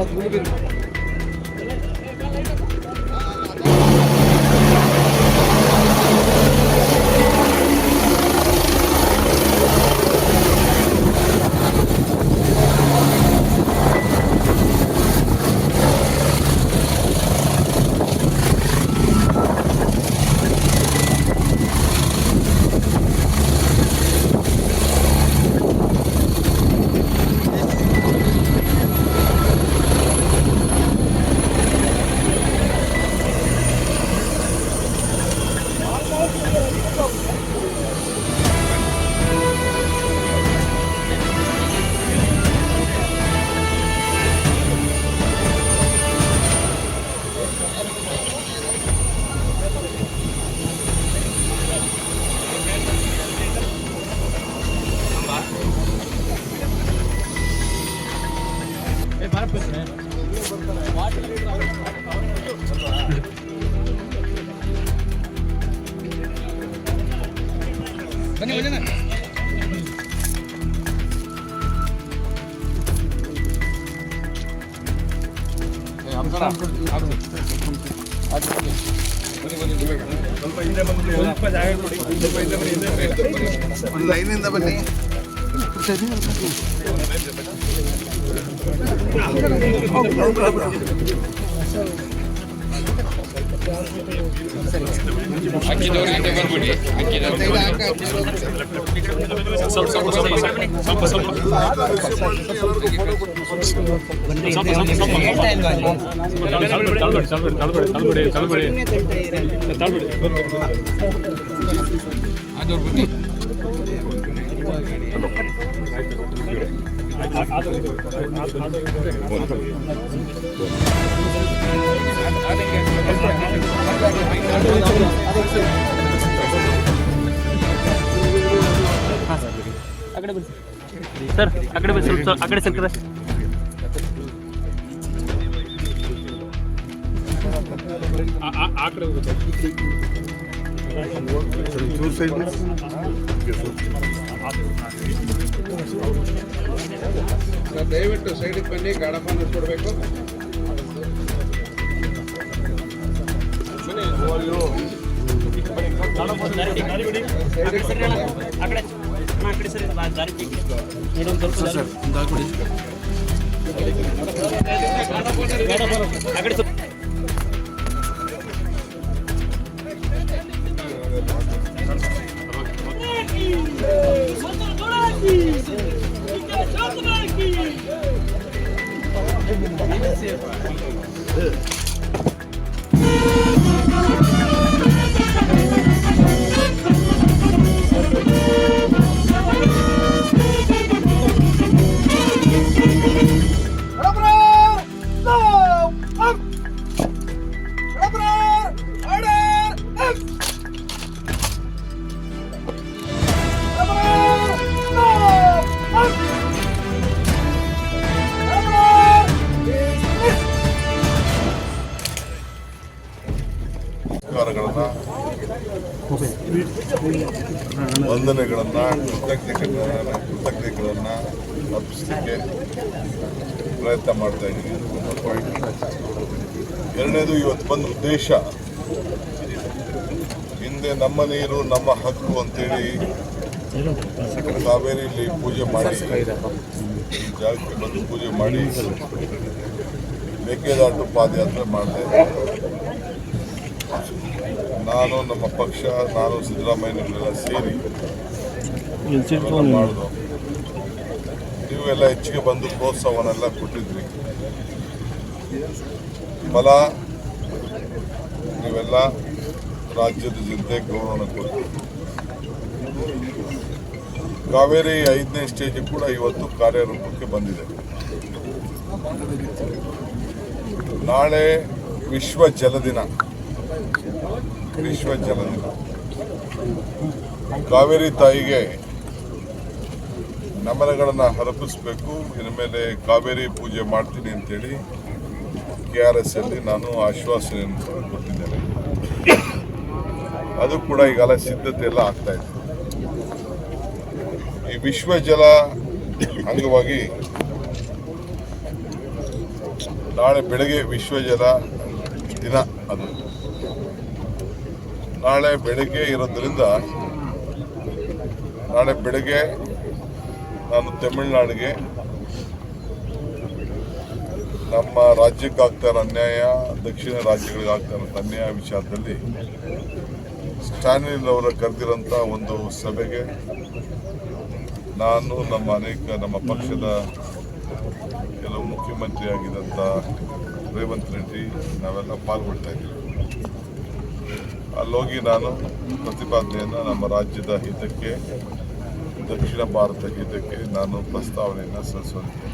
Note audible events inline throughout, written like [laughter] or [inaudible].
ಬನ್ನಿ ಅಕ್ಕಿದವ್ರು ಹಿಂದೆ ಬರ್ಬಿಡಿ ಅಕ್ಕಿದವ್ರು ಅದವ್ರು ಬನ್ನಿ ಸರ್ ಆ ಕಡೆ ಬನ್ನಿ ಸ್ವಲ್ಪ ಆ ಕಡೆ ಸರ್ಕದ ಚೂರು ಸೈಡ್ ಸರ್ ದಯವಿಟ್ಟು ಸೈಡಿಗೆ ಬನ್ನಿ ಗಾಡಪ್ಪ ಕೊಡಬೇಕು ಆ ಕಡೆ ಆ ಕಡೆ ಸರ್ ದಾರಿ ಸೈಡಿಗೆ ಸ್ವಲ್ಪ ಸರ್ ಆ ಕಡೆ. 没事吧？嗯。ಪ್ರಯತ್ನ ಮಾಡ್ತಾ ಇದ್ದೀವಿ ಎರಡನೇದು ಇವತ್ತು ಬಂದ ಉದ್ದೇಶ ಹಿಂದೆ ನಮ್ಮ ನೀರು ನಮ್ಮ ಹಕ್ಕು ಅಂತೇಳಿ ಕಾವೇರಿಯಲ್ಲಿ ಪೂಜೆ ಮಾಡಿ ಜಾಗಕ್ಕೆ ಬಂದು ಪೂಜೆ ಮಾಡಿ ಮೇಕೆದಾಟು ಪಾದಯಾತ್ರೆ ಮಾಡಿದೆ ನಾನು ನಮ್ಮ ಪಕ್ಷ ನಾನು ಸಿದ್ದರಾಮಯ್ಯನವರೆಲ್ಲ ಸೇರಿ ಅವೆಲ್ಲ ನೀವೆಲ್ಲ ಹೆಚ್ಚಿಗೆ ಬಂದು ಪ್ರೋತ್ಸಾಹವನ್ನೆಲ್ಲ ಕೊಟ್ಟಿದ್ರಿ. ಫಲ ನೀವೆಲ್ಲ ರಾಜ್ಯದ ಜನತೆ ಗೌರವನ ಕೊಟ್ಟು ಕಾವೇರಿ ಐದನೇ ಸ್ಟೇಜ್ ಕೂಡ ಇವತ್ತು ಕಾರ್ಯರೂಪಕ್ಕೆ ಬಂದಿದೆ. ನಾಳೆ ವಿಶ್ವ ಜಲದಿನ ವಿಶ್ವ ಜಲ ದಿನ. ಕಾವೇರಿ ತಾಯಿಗೆ ನಮನಗಳನ್ನು ಅರ್ಪಿಸಬೇಕು ಇನ್ನು ಮೇಲೆ ಕಾವೇರಿ ಪೂಜೆ ಮಾಡ್ತೀನಿ ಅಂತೇಳಿ ಕೆ ಆರ್ ಎಸ್ ಅಲ್ಲಿ ನಾನು ಆಶ್ವಾಸನೆಯನ್ನು ಕೊಟ್ಟಿದ್ದೇನೆ. ಅದು ಕೂಡ ಈಗಲ್ಲ ಸಿದ್ಧತೆ ಎಲ್ಲ ಆಗ್ತಾ ಇದೆ. ಈ ವಿಶ್ವ ಜಲ ಅಂಗವಾಗಿ ನಾಳೆ ಬೆಳಗ್ಗೆ ವಿಶ್ವ ಜಲ ದಿನ ಅದು. ನಾಳೆ ಬೆಳಗ್ಗೆ ಇರೋದ್ರಿಂದ ನಾಳೆ ಬೆಳಗ್ಗೆ ನಾನು ತಮಿಳುನಾಡಿಗೆ. ನಮ್ಮ ರಾಜ್ಯಕ್ಕಾಗ್ತಾ ಇರೋ ಅನ್ಯಾಯ, ದಕ್ಷಿಣ ರಾಜ್ಯಗಳಿಗೆ ಆಗ್ತಾ ಇರೋ ಅನ್ಯಾಯ ವಿಚಾರದಲ್ಲಿ ಸ್ಟಾಲಿನ್ ಅವರ ಕರೆದಿರೋಂಥ ಒಂದು ಸಭೆಗೆ ನಾನು, ನಮ್ಮ ಅನೇಕ, ನಮ್ಮ ಪಕ್ಷದ ಕೆಲವು ಮುಖ್ಯಮಂತ್ರಿ ಆಗಿದ್ದಂಥ ರೇವಂತ್ ರೆಡ್ಡಿ, ನಾವೆಲ್ಲ ಪಾಲ್ಗೊಳ್ತಾ ಇದ್ದೀವಿ. ಅಲ್ಲೋಗಿ ನಾನು ಪ್ರತಿಪಾದನೆಯನ್ನು ನಮ್ಮ ರಾಜ್ಯದ ಹಿತಕ್ಕೆ ದಕ್ಷಿಣ ಭಾರತ ಇದಕ್ಕೆ ನಾನು ಪ್ರಸ್ತಾವನೆಯನ್ನು ಸಲ್ಲಿಸುತ್ತೇನೆ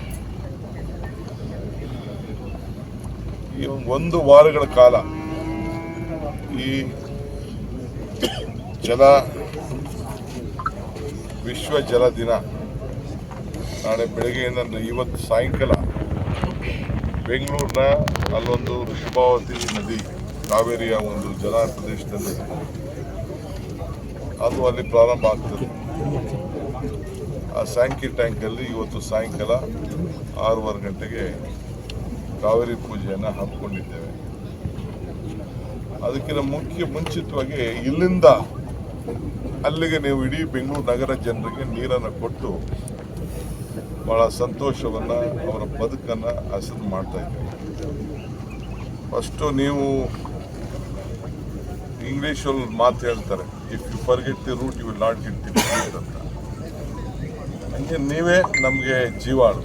ಈ ಒಂದು ವಾರಗಳ ಕಾಲ ಈ ಜಲ ವಿಶ್ವ ಜಲ ದಿನ ನಾಳೆ ಬೆಳಗ್ಗೆಯಿಂದ ಇವತ್ತು ಸಾಯಂಕಾಲ ಬೆಂಗಳೂರಿನ ಅಲ್ಲೊಂದು ಋಷಭಾವತಿ ನದಿ, ಕಾವೇರಿಯ ಒಂದು ಜಲ ಪ್ರದೇಶದಲ್ಲಿ ಅದು ಅಲ್ಲಿ ಪ್ರಾರಂಭ ಆಗ್ತದೆ. ಆ ಸ್ಯಾಂಕಿ ಟ್ಯಾಂಕಲ್ಲಿ ಇವತ್ತು ಸಾಯಂಕಾಲ ಆರೂವರೆ ಗಂಟೆಗೆ ಕಾವೇರಿ ಪೂಜೆಯನ್ನು ಹಮ್ಮಿಕೊಂಡಿದ್ದೇವೆ. ಅದಕ್ಕಿಂತ ಮುಖ್ಯ ಮುಂಚಿತವಾಗಿ ಇಲ್ಲಿಂದ ಅಲ್ಲಿಗೆ ನೀವು ಇಡೀ ಬೆಂಗಳೂರು ನಗರ ಜನರಿಗೆ ನೀರನ್ನು ಕೊಟ್ಟು ಬಹಳ ಸಂತೋಷವನ್ನು, ಅವರ ಬದುಕನ್ನು ಹಸಿರು ಮಾಡ್ತಾ ಇದ್ದೇವೆ. ಫಸ್ಟು ನೀವು ಇಂಗ್ಲೀಷಲ್ಲಿ ಮಾತು ಹೇಳ್ತಾರೆ if you forget the root you will not get the ಅಂತ. ಹಂಗೆ ನೀವೇ ನಮಗೆ ಜೀವಾಳು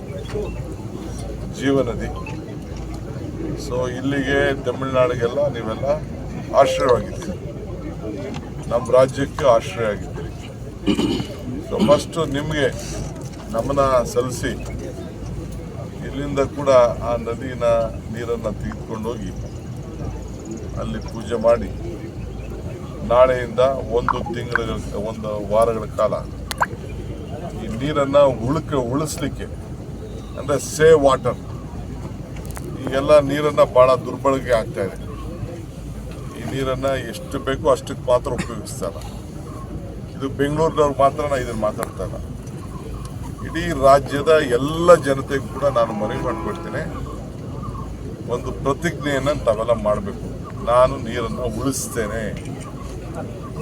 ಜೀವನದಿ ಸೊ ಇಲ್ಲಿಗೆ ತಮಿಳ್ನಾಡಿಗೆಲ್ಲ ನೀವೆಲ್ಲ ಆಶ್ರಯವಾಗಿದ್ದೀರಿ. ನಮ್ಮ ರಾಜ್ಯಕ್ಕೆ ಆಶ್ರಯ ಆಗಿದ್ದೀರಿ. ಸೊ ಫಸ್ಟು ನಿಮಗೆ ನಮನ ಸಲ್ಲಿಸಿ, ಇಲ್ಲಿಂದ ಕೂಡ ಆ ನದಿನ ನೀರನ್ನು ತೆಗೆದುಕೊಂಡೋಗಿ ಅಲ್ಲಿ ಪೂಜೆ ಮಾಡಿ, ನಾಳೆಯಿಂದ ಒಂದು ತಿಂಗಳ ಒಂದು ವಾರಗಳ ಕಾಲ ನೀರನ್ನು ಉಳುಕ, ಉಳಿಸ್ಲಿಕ್ಕೆ. ಅಂದರೆ ಸೇವ್ ವಾಟರ್. ಈಗೆಲ್ಲ ನೀರನ್ನು ಭಾಳ ದುರ್ಬಳಕೆ ಆಗ್ತಾ ಇದೆ. ಈ ನೀರನ್ನು ಎಷ್ಟು ಬೇಕೋ ಅಷ್ಟಕ್ಕೆ ಮಾತ್ರ ಉಪಯೋಗಿಸ್ತಾರೆ. ಇದು ಬೆಂಗಳೂರಿನವ್ರು ಮಾತ್ರ ನಾನು ಇದನ್ನು ಮಾತಾಡ್ತಾ ಇಡೀ ರಾಜ್ಯದ ಎಲ್ಲ ಜನತೆಗೂ ಕೂಡ ನಾನು ಮನವಿ ಮಾಡ್ಕೊಳ್ತೇನೆ. ಒಂದು ಪ್ರತಿಜ್ಞೆಯನ್ನು ತಾವೆಲ್ಲ ಮಾಡಬೇಕು. ನಾನು ನೀರನ್ನು ಉಳಿಸ್ತೇನೆ.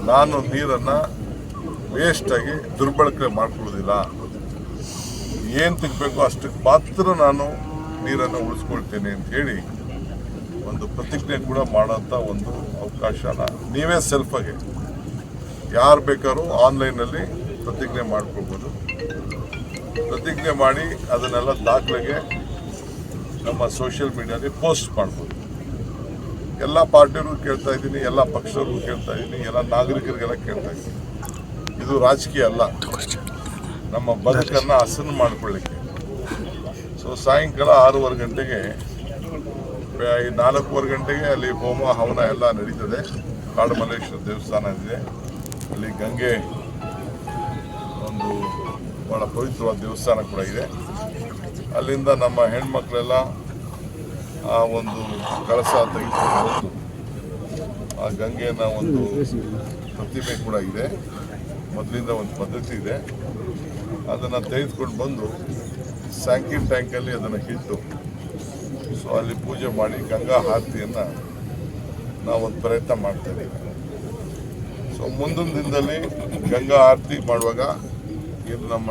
ನಾನು ನೀರನ್ನು ವೇಸ್ಟಾಗಿ ದುರ್ಬಳಕೆ ಮಾಡ್ಕೊಳ್ಳೋದಿಲ್ಲ. ಏನು ತೆಗಬೇಕು ಅಷ್ಟಕ್ಕೆ ಮಾತ್ರ ನಾನು ನೀರನ್ನು ಉಳಿಸ್ಕೊಳ್ತೇನೆ ಅಂತ ಹೇಳಿ ಒಂದು ಪ್ರತಿಜ್ಞೆ ಕೂಡ ಮಾಡೋಂಥ ಒಂದು ಅವಕಾಶನ ನೀವೇ ಸೆಲ್ಫಾಗಿ ಯಾರು ಬೇಕಾದ್ರೂ ಆನ್ಲೈನಲ್ಲಿ ಪ್ರತಿಜ್ಞೆ ಮಾಡ್ಕೊಬೋದು ಪ್ರತಿಜ್ಞೆ ಮಾಡಿ ಅದನ್ನೆಲ್ಲ ದಾಖಲೆಗೆ ನಮ್ಮ ಸೋಷಿಯಲ್ ಮೀಡಿಯಾದಲ್ಲಿ ಪೋಸ್ಟ್ ಮಾಡ್ಬೋದು. ಎಲ್ಲ ಪಾರ್ಟಿಯವ್ರಿಗೂ ಕೇಳ್ತಾ ಇದ್ದೀನಿ, ಎಲ್ಲ ಪಕ್ಷದವ್ರಿಗೂ ಕೇಳ್ತಾ ಇದ್ದೀನಿ, ಎಲ್ಲ ನಾಗರಿಕರಿಗೆಲ್ಲ ಕೇಳ್ತಾ ಇದ್ದೀನಿ. ಇದು ರಾಜಕೀಯ ಅಲ್ಲ. ನಮ್ಮ ಬದುಕನ್ನು ಹಸನು ಮಾಡಿಕೊಳ್ಳಿಕ್ಕೆ. ಸೊ ಸಾಯಂಕಾಲ ಆರೂವರೆ ಗಂಟೆಗೆ ನಾಲ್ಕೂವರೆ ಗಂಟೆಗೆ ಅಲ್ಲಿ ಹೋಮ, ಹವನ ಎಲ್ಲ ನಡೀತದೆ. ಕಾಡುಮಲ್ಲೇಶ್ವರ ದೇವಸ್ಥಾನ ಇದೆ. ಅಲ್ಲಿ ಗಂಗೆ ಒಂದು ಭಾಳ ಪವಿತ್ರವಾದ ದೇವಸ್ಥಾನ ಕೂಡ ಇದೆ. ಅಲ್ಲಿಂದ ನಮ್ಮ ಹೆಣ್ಮಕ್ಳೆಲ್ಲ ಆ ಒಂದು ಕಳಸ ತೆಗೆದುಕೊಂಡು ಆ ಗಂಗೆಯನ್ನು ಒಂದು ಪ್ರತಿಮೆ ಕೂಡ ಇದೆ. ಮೊದಲಿಂದ ಒಂದು ಪದ್ಧತಿ ಇದೆ. ಅದನ್ನು ತೆಗೆದುಕೊಂಡು ಬಂದು ಸ್ಯಾಂಕಿನ್ ಟ್ಯಾಂಕಲ್ಲಿ ಅದನ್ನು ಇಟ್ಟು, ಸೊ ಅಲ್ಲಿ ಪೂಜೆ ಮಾಡಿ ಗಂಗಾ ಆರತಿಯನ್ನು ನಾವೊಂದು ಪ್ರಯತ್ನ ಮಾಡ್ತೇವೆ ಸೊ ಮುಂದಿನ ದಿನದಲ್ಲಿ ಗಂಗಾ ಆರತಿ ಮಾಡುವಾಗ ಇದು ನಮ್ಮ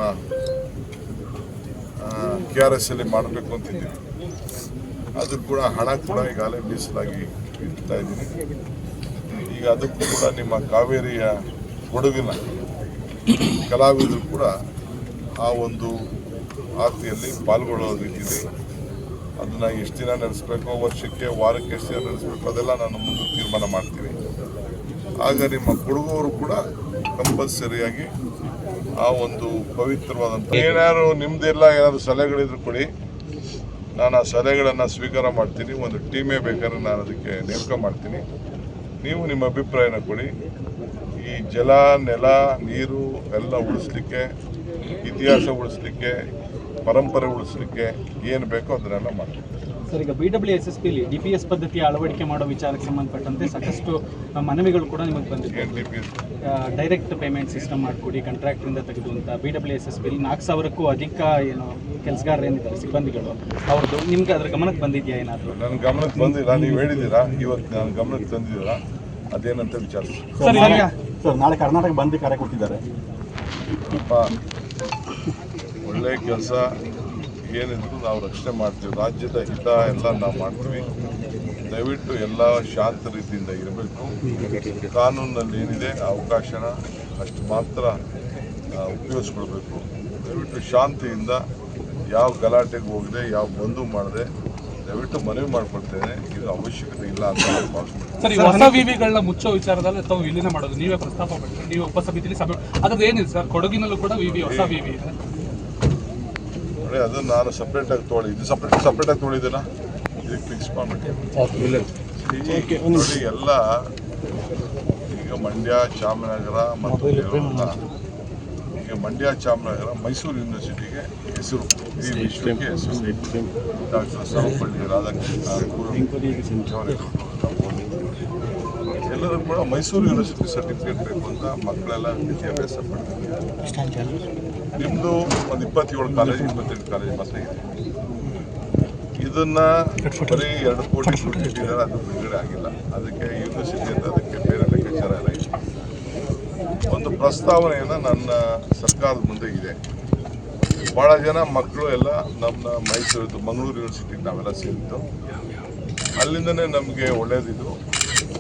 ಕೆ ಆರ್ ಎಸ್ ಅಲ್ಲಿ ಮಾಡಬೇಕು ಅಂತಿದ್ದೀವಿ ಅದು ಕೂಡ ಹಣ ಕೂಡ ಈಗಾಗಲೇ ಮೀಸಲಾಗಿ ಇಡ್ತಾ ಇದ್ದೀನಿ ಈಗ ಅದಕ್ಕೂ ಕೂಡ ನಿಮ್ಮ ಕಾವೇರಿಯ ಕೊಡಗಿನ ಕಲಾವಿದರು ಕೂಡ ಆ ಒಂದು ಆರತಿಯಲ್ಲಿ ಪಾಲ್ಗೊಳ್ಳೋ ರೀತಿಯಲ್ಲಿ ಅದನ್ನ ಎಷ್ಟು ದಿನ ನಡೆಸಬೇಕು, ವರ್ಷಕ್ಕೆ ವಾರಕ್ಕೆ ಎಷ್ಟು ದಿನ ನಡೆಸಬೇಕು, ಅದೆಲ್ಲ ನಾನು ಮುಂದೆ ತೀರ್ಮಾನ ಮಾಡ್ತೀನಿ. ಆಗ ನಿಮ್ಮ ಕೊಡುಗವರು ಕೂಡ ಕಂಪಲ್ಸರಿಯಾಗಿ ಆ ಒಂದು ಪವಿತ್ರವಾದಂಥ ಏನಾದ್ರು ನಿಮ್ದೆಲ್ಲ ಏನಾದ್ರು ಸಲಹೆಗಳಿದ್ರು ಕೊಡಿ. ನಾನು ಆ ಸಲಹೆಗಳನ್ನು ಸ್ವೀಕಾರ ಮಾಡ್ತೀನಿ. ಒಂದು ಟೀಮೇ ಬೇಕಾದ್ರೆ ನಾನು ಅದಕ್ಕೆ ನೇಮಕ ಮಾಡ್ತೀನಿ. ನೀವು ನಿಮ್ಮ ಅಭಿಪ್ರಾಯನ ಕೊಡಿ. ಈ ಜಲ, ನೆಲ, ನೀರು ಎಲ್ಲ ಉಳಿಸ್ಲಿಕ್ಕೆ ಇತಿಹಾಸ ಉಳಿಸ್ಲಿಕ್ಕೆ ಪರಂಪರೆ ಉಳಿಸ್ಲಿಕ್ಕೆ ಏನು ಬೇಕೋ ಅದನ್ನೆಲ್ಲ ಮಾಡ್ತೀವಿ. ಸರ್ ಈಗ ಬಿ ಡಬ್ಲ್ಯೂ ಎಸ್ ಎಸ್ ಪಿಲಿ ಡಿ ಪಿ ಎಸ್ ಪದ್ಧತಿಯ ಅಳವಡಿಕೆ ಮಾಡೋ ವಿಚಾರಕ್ಕೆ ಸಂಬಂಧಪಟ್ಟಂತೆ ಸಾಕಷ್ಟು ಮನವಿಗಳು ಕೂಡ ನಿಮಗೆ ಬಂದಿದೆ. ಡೈರೆಕ್ಟ್ ಪೇಮೆಂಟ್ ಸಿಸ್ಟಮ್ ಮಾಡಿಕೊಡಿ ಕಾಂಟ್ರಾಕ್ಟ್ರಿಂದ ತೆಗೆದು ಅಂತ. ಬಿ ಡಬ್ಲ್ಯೂ ಎಸ್ ಎಸ್ ಪಿಲಿ ನಾಲ್ಕು ಸಾವಿರಕ್ಕೂ ಅಧಿಕ ಏನು ಕೆಲಸಗಾರರು ಏನಿದ್ದಾರೆ ಸಿಬ್ಬಂದಿಗಳು ಅವ್ರದ್ದು ನಿಮ್ಗೆ ಅದ್ರ ಗಮನಕ್ಕೆ ಬಂದಿದೆಯಾ ಏನಾದರೂ? ನನ್ನ ಗಮನಕ್ಕೆ ಬಂದಿಲ್ಲ ನೀವು ಹೇಳಿದ್ದೀರಾ? ಇವತ್ತು ನಾನು ಗಮನಕ್ಕೆ ತಂದಿದ್ದೀರಾ? ಅದೇನಂತ ವಿಚಾರ ಸರ್ ಸರ್. ನಾಳೆ ಕರ್ನಾಟಕ ಬಂದ್ ಕರೆ ಕೊಟ್ಟಿದ್ದಾರೆ ಅಪ್ಪ ಒಳ್ಳೆ ಕೆಲಸ ಏನಿದ್ರು ನಾವು ರಕ್ಷಣೆ ಮಾಡ್ತೀವಿ. ರಾಜ್ಯದ ಹಿತ ಎಲ್ಲ ನಾವು ಮಾಡ್ತೀವಿ. ದಯವಿಟ್ಟು ಎಲ್ಲ ಶಾಂತ ರೀತಿಯಿಂದ ಇರಬೇಕು. ಕಾನೂನಲ್ಲಿ ಏನಿದೆ, ಅವಕಾಶನ ಅಷ್ಟು ಮಾತ್ರ ಉಪಯೋಗಿಸ್ಕೊಳ್ಬೇಕು. ದಯವಿಟ್ಟು ಶಾಂತಿಯಿಂದ ಯಾವ ಗಲಾಟೆಗೆ ಹೋಗದೆ, ಯಾವ ಬಂದು ಮಾಡದೆ ದಯವಿಟ್ಟು ಮನವಿ ಮಾಡ್ಕೊಳ್ತೇನೆ. ಇದು ಅವಶ್ಯಕತೆ ಇಲ್ಲ ಅಂತ ಸರ್ ಈ ಹೊಸ ವಿವಿಗಳನ್ನ ಮುಚ್ಚೋ ವಿಚಾರದಲ್ಲಿ ತಾವು ವಿಲೀನ ಮಾಡೋದು. ನೀವೇ ಪ್ರಸ್ತಾಪ ಮಾಡಿದ್ರೆ ನೀವು ಉಪಸಮಿತಿಯಲ್ಲಿ ಸಭೆ ಅದ್ರದ್ದು ಏನಿದೆ ಸರ್? ಕೊಡಗಿನಲ್ಲೂ ಕೂಡ ವಿವಿ ಹೊಸ ವಿವಿ ಇದೆ. ನೋಡಿ ಅದು ನಾನು ಸಪ್ರೇಟ್ ಆಗಿ ತೊಗೊಳ್ಳಿ ಇದು ಸಪ್ರೇಟ್ ಸಪ್ರೇಟ್ ಆಗಿ ತೊಗೊಳಿದ್ದೀನ ಇದಕ್ಕೆ ಫಿಕ್ಸ್ ಮಾಡ್ಬಿಟ್ಟು. ನೋಡಿ ಎಲ್ಲ ಈಗ ಮಂಡ್ಯ ಚಾಮರಾಜನಗರ ಮತ್ತು ಈಗ ಮಂಡ್ಯ ಚಾಮರಾಜನಗರ ಮೈಸೂರು ಯೂನಿವರ್ಸಿಟಿಗೆ ಹೆಸರು. ಈ ವಿಶ್ವಕ್ಕೆ ಹೆಸರು. ಡಾಕ್ಟರ್ ಸರ್ವಪಳ್ಳಿ ರಾಧಾಕೃಷ್ಣ ಎಲ್ಲರೂ ಕೂಡ ಮೈಸೂರು ಯೂನಿವರ್ಸಿಟಿ ಸರ್ಟಿಫಿಕೇಟ್ ಬೇಕು ಅಂತ ಮಕ್ಕಳೆಲ್ಲ ವಿದ್ಯಾಭ್ಯಾಸ ಪಡ್ತಾರೆ ನಿಮ್ಮದು ಒಂದು ಇಪ್ಪತ್ತೇಳು ಕಾಲೇಜ್ ಇಪ್ಪತ್ತೆಂಟು ಕಾಲೇಜ್ ಮಾತ್ರ ಇದೆ. ಇದನ್ನು ಬರೀ ಎರಡು ಕೋಟಿ ಕೊಟ್ಟಿದ್ದಾರೆ? ಅದು ಬಿಡುಗಡೆ ಆಗಿಲ್ಲ. ಅದಕ್ಕೆ ಯೂನಿವರ್ಸಿಟಿ ಅಂತ ಅದಕ್ಕೆ ಬೇರೆ ಲೆಕ್ಕಾಚಾರ ಎಲ್ಲ ಇದೆ ಒಂದು ಪ್ರಸ್ತಾವನೆಯನ್ನು ನನ್ನ ಸರ್ಕಾರದ ಮುಂದೆ ಇದೆ. ಭಾಳ ಜನ ಮಕ್ಕಳು ಎಲ್ಲ ನಮ್ಮ ಮೈಸೂರು ಮಂಗಳೂರು ಯೂನಿವರ್ಸಿಟಿಗೆ ನಾವೆಲ್ಲ ಸೇರಿದ್ದು. ಅಲ್ಲಿಂದನೇ ನಮಗೆ ಒಳ್ಳೇದಿದ್ದು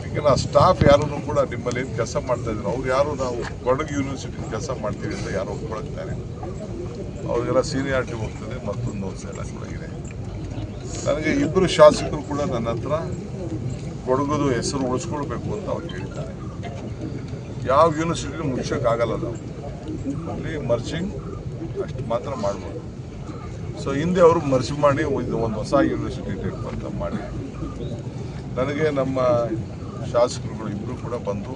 ಈಗ ಆ ಸ್ಟಾಫ್ ಯಾರೂ ಕೂಡ ನಿಮ್ಮಲ್ಲಿ ಏನು ಕೆಲಸ ಮಾಡ್ತಾ ಇದ್ರು, ಅವ್ರು ಯಾರು ನಾವು ಕೊಡಗು ಯೂನಿವರ್ಸಿಟಿ ಕೆಲಸ ಮಾಡ್ತೀವಿ ಅಂತ ಯಾರು ಒಪ್ಕೊಳ್ತಾರೆ ಅವ್ರಿಗೆಲ್ಲ ಸೀನಿಯಾರಿಟಿ ಹೋಗ್ತದೆ, ಮತ್ತೊಂದು ವರ್ಷ ಎಲ್ಲ ಕೂಡ ಇದೆ. ನನಗೆ ಇಬ್ಬರು ಶಾಸಕರು ಕೂಡ ನನ್ನ ಹತ್ರ ಕೊಡಗುದು ಹೆಸರು ಉಳಿಸ್ಕೊಳ್ಬೇಕು ಅಂತ ಅವ್ರು ಹೇಳಿದ್ದಾರೆ ಯಾವ ಯೂನಿವರ್ಸಿಟಿ ಆಗಲ್ಲ ನಾವು. ಅಲ್ಲಿ ಮರ್ಚಿಂಗ್ ಅಷ್ಟು ಮಾತ್ರ ಮಾಡ್ಬೋದು. ಸೊ ಹಿಂದೆ ಅವರು ಮರ್ಚ್ ಮಾಡಿ ಒಂದು ಹೊಸ ಯೂನಿವರ್ಸಿಟಿ ಟೈಪ್ ಅಂತ ಮಾಡಿ. ನನಗೆ ನಮ್ಮ ಶಾಸಕರುಗಳು ಇಬ್ಬರು ಕೂಡ ಬಂದು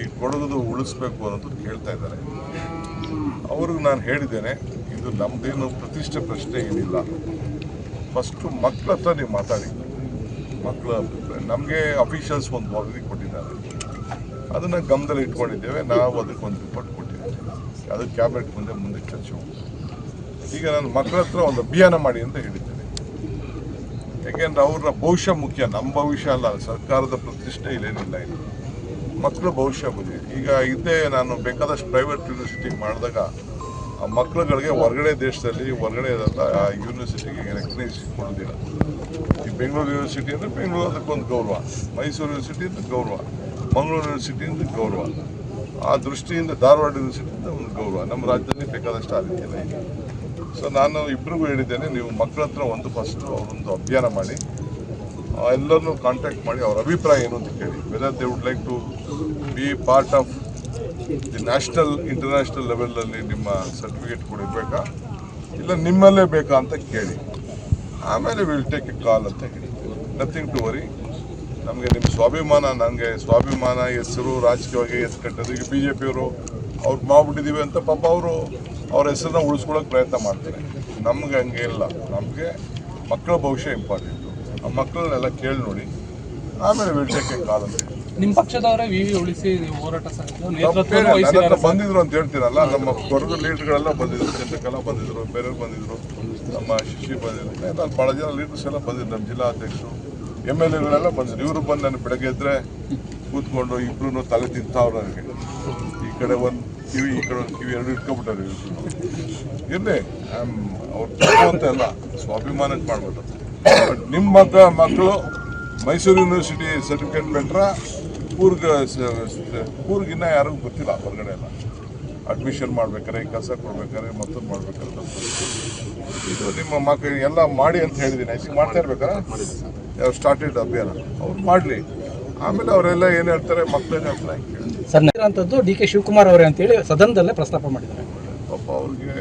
ಈ ಕೊಡಗದು ಉಳಿಸ್ಬೇಕು ಅನ್ನೋದು ಹೇಳ್ತಾ ಇದ್ದಾರೆ. ಅವ್ರಿಗೆ ನಾನು ಹೇಳಿದ್ದೇನೆ, ಇದು ನಮ್ಮದೇನು ಪ್ರತಿಷ್ಠೆ ಪ್ರಶ್ನೆ ಏನಿಲ್ಲ. ಫಸ್ಟು ಮಕ್ಕಳ ಹತ್ರ ನೀವು ಮಾತಾಡಿ. ಮಕ್ಕಳ ನಮಗೆ ಅಫಿಷಿಯಲ್ಸ್ ಒಂದು ವರದಿ ಕೊಟ್ಟಿದ್ದಾರೆ. ಅದನ್ನು ಗಮನದಲ್ಲಿ ಇಟ್ಕೊಂಡಿದ್ದೇವೆ. ನಾವು ಅದಕ್ಕೆ ಒಂದು ರಿಪೋರ್ಟ್ ಕೊಟ್ಟಿದ್ದೇವೆ. ಅದು ಕ್ಯಾಬಿನೆಟ್ ಮುಂದೆ ಮುಂದೆ ಚರ್ಚೆ ಈಗ ನಾನು ಮಕ್ಕಳ ಹತ್ರ ಒಂದು ಅಭಿಯಾನ ಮಾಡಿ ಅಂತ ಹೇಳಿದ್ದೇನೆ. ಯಾಕೆಂದ್ರೆ ಅವರ ಭವಿಷ್ಯ ಮುಖ್ಯ. ನಮ್ಮ ಭವಿಷ್ಯ ಅಲ್ಲ. ಸರ್ಕಾರದ ಪ್ರತಿಷ್ಠೆ ಇಲ್ಲೇನಿಲ್ಲ ಇಲ್ಲಿ. ಮಕ್ಕಳ ಭವಿಷ್ಯ ಬಗ್ಗೆ ಈಗ ಇದೇ ನಾನು ಬೇಕಾದಷ್ಟು ಪ್ರೈವೇಟ್ ಯೂನಿವರ್ಸಿಟಿ ಮಾಡಿದಾಗ ಆ ಮಕ್ಕಳುಗಳಿಗೆ ಹೊರಗಡೆ ದೇಶದಲ್ಲಿ ಹೊರಗಡೆ ಆ ಯೂನಿವರ್ಸಿಟಿಗೆ ರೆಕಗ್ನೈಸ್ ಕೊಡೋದಿಲ್ಲ ಈ ಬೆಂಗಳೂರು ಯೂನಿವರ್ಸಿಟಿ ಅಂದರೆ ಬೆಂಗಳೂರು ಅದಕ್ಕೊಂದು ಗೌರವ. ಮೈಸೂರು ಯೂನಿವರ್ಸಿಟಿ ಅಂದರೆ ಗೌರವ. ಮಂಗಳೂರು ಯೂನಿವರ್ಸಿಟಿಯಿಂದ ಗೌರವ. ಆ ದೃಷ್ಟಿಯಿಂದ ಧಾರವಾಡ ಯೂನಿವರ್ಸಿಟಿಯಿಂದ ಒಂದು ಗೌರವ. ನಮ್ಮ ರಾಜ್ಯದಲ್ಲಿ ಬೇಕಾದಷ್ಟು ಆ ಸೊ ನಾನು ಇಬ್ಬರಿಗೂ ಹೇಳಿದ್ದೇನೆ, ನೀವು ಮಕ್ಕಳ ಹತ್ರ ಒಂದು ಫಸ್ಟ್ ಅವರೊಂದು ಅಭಿಯಾನ ಮಾಡಿ ಎಲ್ಲರನ್ನೂ ಕಾಂಟ್ಯಾಕ್ಟ್ ಮಾಡಿ ಅವ್ರ ಅಭಿಪ್ರಾಯ ಏನು ಅಂತ ಕೇಳಿ. Whether they would like to be part of the national international ಲೆವೆಲಲ್ಲಿ ನಿಮ್ಮ ಸರ್ಟಿಫಿಕೇಟ್ ಕೊಡಿರ್ಬೇಕಾ? ಇಲ್ಲ ನಿಮ್ಮಲ್ಲೇ ಬೇಕಾ ಅಂತ ಕೇಳಿ. ಆಮೇಲೆ ವಿಲ್ ಟೇಕ್ ಎ ಕಾಲ್ ಅಂತ ಹೇಳಿ. ನಥಿಂಗ್ ಟು ವರಿ ನಮಗೆ ನಿಮ್ಮ ಸ್ವಾಭಿಮಾನ ನನಗೆ ಸ್ವಾಭಿಮಾನ ಹೆಸರು ರಾಜಕೀಯವಾಗಿ ಹೆಸರು ಕಟ್ಟೋದು ಈಗ ಬಿ ಜೆ ಪಿಯವರು ಅವ್ರು ಮಾಡ್ಬಿಟ್ಟಿದ್ದೀವಿ ಅಂತ ಪಾಪ ಅವರು ಅವ್ರ ಹೆಸರನ್ನ ಉಳಿಸ್ಕೊಳ್ಳೋಕೆ ಪ್ರಯತ್ನ ಮಾಡ್ತಾರೆ. ನಮ್ಗೆ ಹಂಗೆ ಇಲ್ಲ. ನಮಗೆ ಮಕ್ಕಳ ಭವಿಷ್ಯ ಇಂಪಾರ್ಟೆಂಟು ಆ ಮಕ್ಕಳನ್ನೆಲ್ಲ ಕೇಳಿ ನೋಡಿ. ಆಮೇಲೆ ವಿಷಯಕ್ಕೆ ಕಾಲ ನಿಮ್ಮ ಪಕ್ಷದವರೇ ವಿ ಉಳಿಸಿ ಹೋರಾಟ ಬಂದಿದ್ರು ಅಂತ ಹೇಳ್ತೀರಲ್ಲ ನಮ್ಮ ಕೊರಗ ಲೀಡರ್ಗಳೆಲ್ಲ ಬಂದಿದ್ರು ಚಂದ್ರಕಲಾ ಬಂದಿದ್ರು ಬೇರೆಯವ್ರು ಬಂದಿದ್ರು ನಮ್ಮ ಶಿಶಿ ಬಂದಿದ್ರು ನಾನು ಭಾಳ ಜನ ಲೀಡರ್ಸ್ ಎಲ್ಲ ಬಂದಿದ್ರು ನಮ್ಮ ಜಿಲ್ಲಾ ಅಧ್ಯಕ್ಷರು. ಎಂ ಎಲ್ ಎಗಳೆಲ್ಲ ಬಂದಿದ್ರು. ಇವರು ಬಂದು ನಾನು ಬೆಳಗ್ಗೆ ಇದ್ರೆ ಕೂತ್ಕೊಂಡು ಇಬ್ರು ತಲೆ ತಿಂತಾವ್ರು ನನಗೆ. ಈ ಕಡೆ ಒಂದು ಕಿವಿ, ಈ ಕಡೆ ಒಂದು ಕಿವಿ, ಎರಡು ಇಟ್ಕೊಬಿಟ್ಟಾರೆ ಇವ್ರು ಇರಲಿ ಅವ್ರು ಅಂತ ಅಲ್ಲ, ಸ್ವಾಭಿಮಾನಕ್ಕೆ ಮಾಡ್ಬಿಟ್ಟು. ಬಟ್ ನಿಮ್ಮ ಮಗ ಮಕ್ಕಳು, ಮೈಸೂರು ಯೂನಿವರ್ಸಿಟಿ ಸರ್ಟಿಫಿಕೇಟ್ ಬೆಟ್ರ ಕೂರ್ಗ ಕೂರ್ಗಿನ್ನ ಯಾರಿಗೂ ಗೊತ್ತಿಲ್ಲ ಹೊರಗಡೆ ಎಲ್ಲ. ಅಡ್ಮಿಷನ್ ಮಾಡ್ಬೇಕಾರೆ ಕೆಲಸ ಕೊಡ್ಬೇಕಾರೆ, ಮತ್ತೊಂದು ಮತ್ತೊಂದು. ಇದು ನಿಮ್ಮ ಮಕ್ಕಳಿಗೆ ಎಲ್ಲ ಮಾಡಿ ಅಂತ ಹೇಳಿದ್ದೀನಿ ಮಾಡ್ತಾ ಇರ್ಬೇಕಾರೆ ಯಾವ ಸ್ಟಾರ್ಟೆಡ್ ಅಭಿಯಾನ. ಅವ್ರು ಮಾಡಲಿ. ಆಮೇಲೆ ಅವರೆಲ್ಲ ಏನು ಹೇಳ್ತಾರೆ ಮಕ್ಕಳೇನು ಹೇಳ್ತಾರೆ ಅಂತದ್ದು ಡಿ ಕೆ ಶಿವಕುಮಾರ್ ಅವರೇ ಅಂತೇಳಿ ಸದನದಲ್ಲೇ ಪ್ರಸ್ತಾಪ ಮಾಡಿದ್ದಾರೆ. ಪಾಪ ಅವ್ರಿಗೆ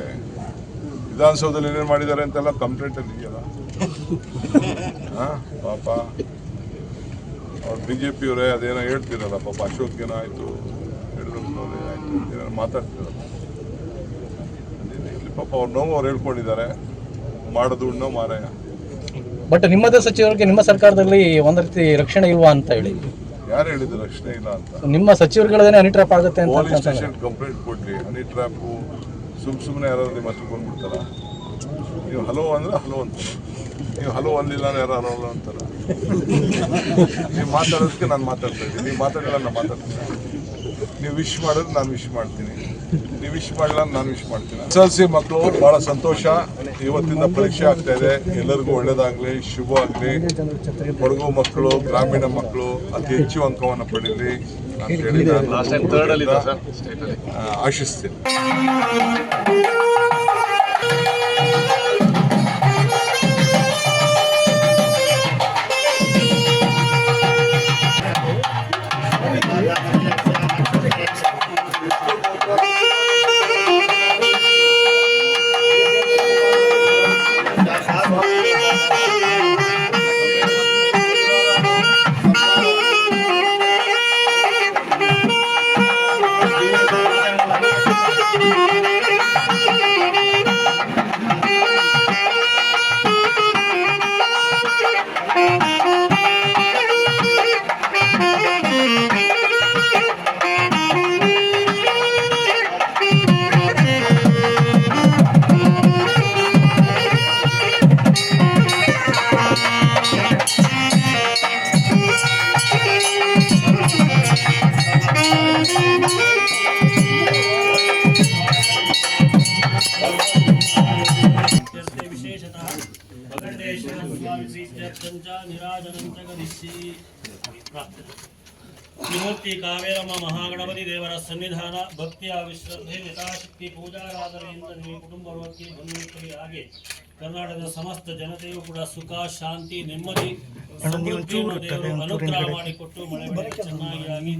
ವಿಧಾನಸೌಧದಲ್ಲಿ ಏನೇನು ಮಾಡಿದ್ದಾರೆ ಅಂತೆಲ್ಲ ಕಂಪ್ಲೇಂಟ್ ಅಲ್ಲಿ ಇದೆಯಲ್ಲ. [laughs] ಹಾ ಪಾಪ. ಅವ್ರು ಬಿ ಜೆ ಪಿಯವರೇ ಅದೇನೋ ಹೇಳ್ತಿರಲ್ಲ ಪಾಪ ಅಶೋಕ್ ಏನೋ ಆಯಿತು ಯಡಿಯೂರಪ್ಪನವರೇ ಆಯಿತು ಏನೋ ಮಾತಾಡ್ತಿರಲ್ಲ. ಇಲ್ಲಿ ಪಾಪ ಅವ್ರ ನೋವು ಅವ್ರು ಹೇಳ್ಕೊಂಡಿದ್ದಾರೆ. ಮಾಡೋದು ಉಣ್ಣೋ ಮಾರಾಯ ಬಟ್ ನಿಮ್ಮದೇ ಸಚಿವರಿಗೆ ನಿಮ್ಮ ಸರ್ಕಾರದಲ್ಲಿ ಒಂದು ರೀತಿ ರಕ್ಷಣೆ ಇಲ್ವಾ ಅಂತ ಹೇಳಿ. ಯಾರು ಹೇಳಿದ್ರು ರಕ್ಷಣೆ ಇಲ್ಲ ಅಂತ? ನಿಮ್ಮ ಸಚಿವರುಗಳದೇನೆ ಹನಿ ಟ್ರಾಪ್ ಆಗುತ್ತೆ ಅಂತ ಪೊಲೀಸ್ ಅಂತಂದ್ರೆ. ಸ್ಟೇಷನ್ ಕಂಪ್ಲೇಂಟ್ ಕೊಡ್ಲಿ. ಹನಿ ಟ್ರ್ಯಾಪು ಸುಮ್ ಸುಮ್ಮನೆ ಯಾರಾದ್ರು ನಿಮ್ಮ ಹತ್ರ ಬಂದ್ಬಿಡ್ತಾರ? ನೀವು ಹಲೋ ಅಂದ್ರೆ ಹಲೋ ಅಂತ. ನೀವು ಹಲೋ ಅಂದ್ರೆ ಯಾರು ಹಲೋ ಅಂತಾರ ನೀವು ಮಾತಾಡೋದಕ್ಕೆ ನಾನು ಮಾತಾಡ್ತಾ ಇದ್ದೀನಿ. ನೀವು ಮಾತಾಡಿಲ್ಲ ನಾನು ಮಾತಾಡ್ತೀನಿ. ನೀವು ವಿಶ್ ಮಾಡಿದ್ರೆ ನಾನು ವಿಶ್ ಮಾಡ್ತೀನಿ. ನೀವು ವಿಶ್ ಮಾಡಿಲ್ಲ ನಾನು ವಿಶ್ ಮಾಡ್ತೀನಿ. ಎಸ್ ಎಲ್ ಸಿ ಮಕ್ಕಳು ಬಹಳ ಸಂತೋಷ. ಇವತ್ತಿಂದ ಪರೀಕ್ಷೆ ಆಗ್ತಾ ಇದೆ. ಎಲ್ಲರಿಗೂ ಒಳ್ಳೇದಾಗ್ಲಿ ಶುಭ ಆಗಲಿ. ಕೊಡಗು ಮಕ್ಕಳು ಗ್ರಾಮೀಣ ಮಕ್ಕಳು ಅತಿ ಹೆಚ್ಚು ಅಂಕವನ್ನು ಪಡೀಲಿ ನಾನು ಆಶಿಸ್ತೀನಿ. ವಿಮೂರ್ತಿ ಕಾವೇರಮ್ಮ ಮಹಾಗಣಪತಿ ದೇವರ ಸನ್ನಿಧಾನ ಭಕ್ತಿಯ ವಿಶ್ರದ್ಧೆ ಯಥಾಶಕ್ತಿ ಪೂಜಾರಾಧನೆಯಿಂದ ನಿಮ್ಮ ಬಂದು ಹಾಗೆ ಕರ್ನಾಟಕದ ಸಮಸ್ತ ಜನತೆಯೂ ಕೂಡ ಸುಖ ಶಾಂತಿ ನೆಮ್ಮದಿ ದೇವರು ಅನುಗ್ರಹ ಮಾಡಿಕೊಟ್ಟು ಮಳೆ ಚೆನ್ನಾಗಿ